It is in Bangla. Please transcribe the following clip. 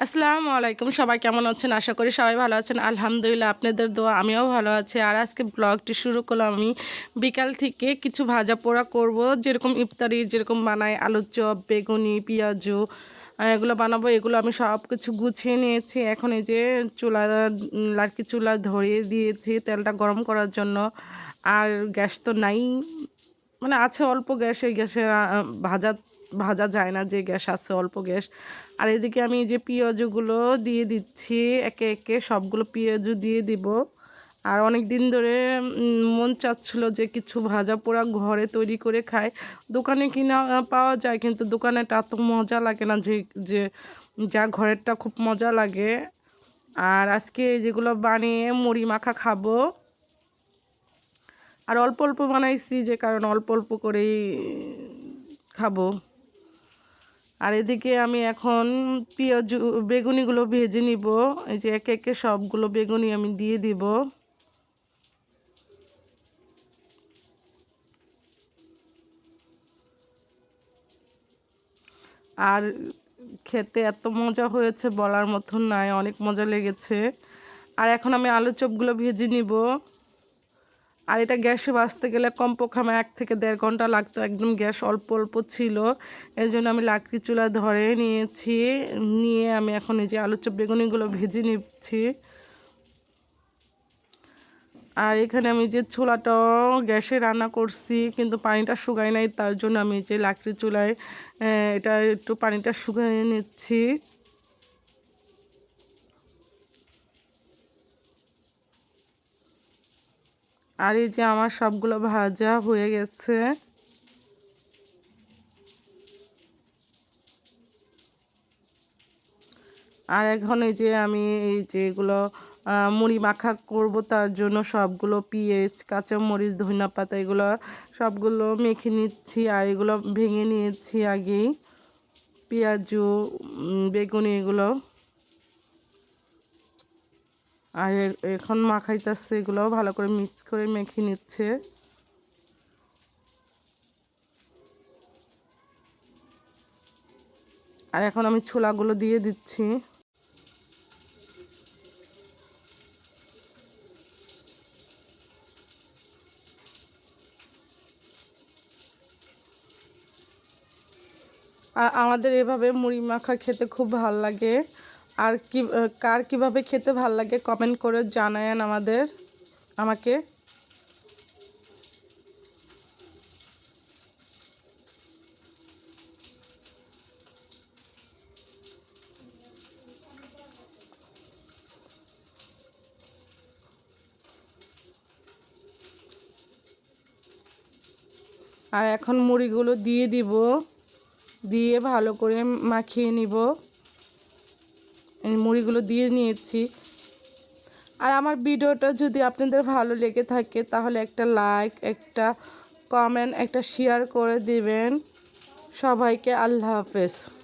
আসসালামু আলাইকুম। সবাই কেমন আছেন? আশা করি সবাই ভালো আছেন। আলহামদুলিল্লাহ, আপনাদের দোয়া, আমিও ভালো আছি। আর আজকে ব্লগটি শুরু করলাম আমি বিকাল থেকে কিছু ভাজা পোড়া করব। যেরকম ইফতারি, যেরকম বানাই, আলুর চপ, বেগুনি, পেঁয়াজু এগুলো বানাবো। এগুলো আমি সব কিছু গুছিয়ে নিয়েছি। এখন এই যে চুলা লাড়কি চুলা ধরিয়ে দিয়েছি তেলটা গরম করার জন্য। আর গ্যাস তো নাই। মানে আছে অল্প গ্যাস, এই গ্যাসে ভাজা ভাজা যায় না যে গ্যাস আছে অল্প গ্যাস। আর এদিকে আমি যে পেঁয়াজগুলো দিয়ে দিচ্ছি, একে একে সবগুলো পেঁয়াজু দিয়ে দিব। আর অনেক দিন ধরে মন চাচ্ছিল যে কিছু ভাজা পোড়া ঘরে তৈরি করে খায় দোকানে কিনা পাওয়া যায়, কিন্তু দোকানেটা এত মজা লাগে না যে যে যা ঘরেরটা খুব মজা লাগে। আর আজকে যেগুলো বানিয়ে মুড়ি মাখা খাব আর অল্প অল্প বানাইছি যে কারণ অল্প অল্প করেই খাব। আর এদিকে আমি এখন পেঁয়াজ, বেগুনিগুলো ভেজে নিব। এই যে একে একে সবগুলো বেগুনি আমি দিয়ে দিব। আর খেতে এত মজা হয়েছে বলার মতন নাই, অনেক মজা লেগেছে। আর এখন আমি আলু চপগুলো ভেজে নিব। আর এটা গ্যাসে বাঁচতে গেলে কমপক্ষে আমার এক থেকে দেড় ঘণ্টা লাগতো, একদম গ্যাস অল্প অল্প ছিল। এর জন্য আমি লাকড়ি চুলা ধরে নিয়েছি, নিয়ে আমি এখন এই যে আলু চপ বেগুনিগুলো ভেজে নিচ্ছি। আর এখানে আমি যে ছোলাটাও গ্যাসে রান্না করছি, কিন্তু পানিটা শুকায় নাই, তার জন্য আমি যে লাকড়ি চুলায় এটা একটু পানিটা শুকিয়ে নিচ্ছি। আর এই যে আমার সবগুলো ভাজা হয়ে গেছে। আর এখন এই যে আমি এই যেগুলো মুড়ি মাখা করব, তার জন্য সবগুলো পেঁয়াজ, কাঁচামরিচ, ধনিয়া পাতা, এগুলো সবগুলো মেখে নিচ্ছি। আর এগুলো ভেঙে নিয়েছি আগেই। পেঁয়াজু বেগুনি, এগুলো। আর এখন মাখাইতেছে এগুলো ভালো করে মিক্স করে মেখে নিচ্ছে। আর এখন আমি ছোলাগুলো দিয়ে দিচ্ছি। আর আমাদের এভাবে মুড়ি মাখা খেতে খুব ভালো লাগে। আর কি, কার কীভাবে খেতে ভালো লাগে কমেন্ট করে জানায়েন আমাদের, আমাকে। আর এখন মুড়িগুলো দিয়ে দিব, দিয়ে ভালো করে মাখিয়ে নিব। মুড়িগুলো দিয়ে নিয়েছি। আর আমার ভিডিওটা যদি আপনাদের ভালো লেগে থাকে, তাহলে একটা লাইক, একটা কমেন্ট, একটা শেয়ার করে দিবেন। সবাইকে আল্লাহ হাফেজ।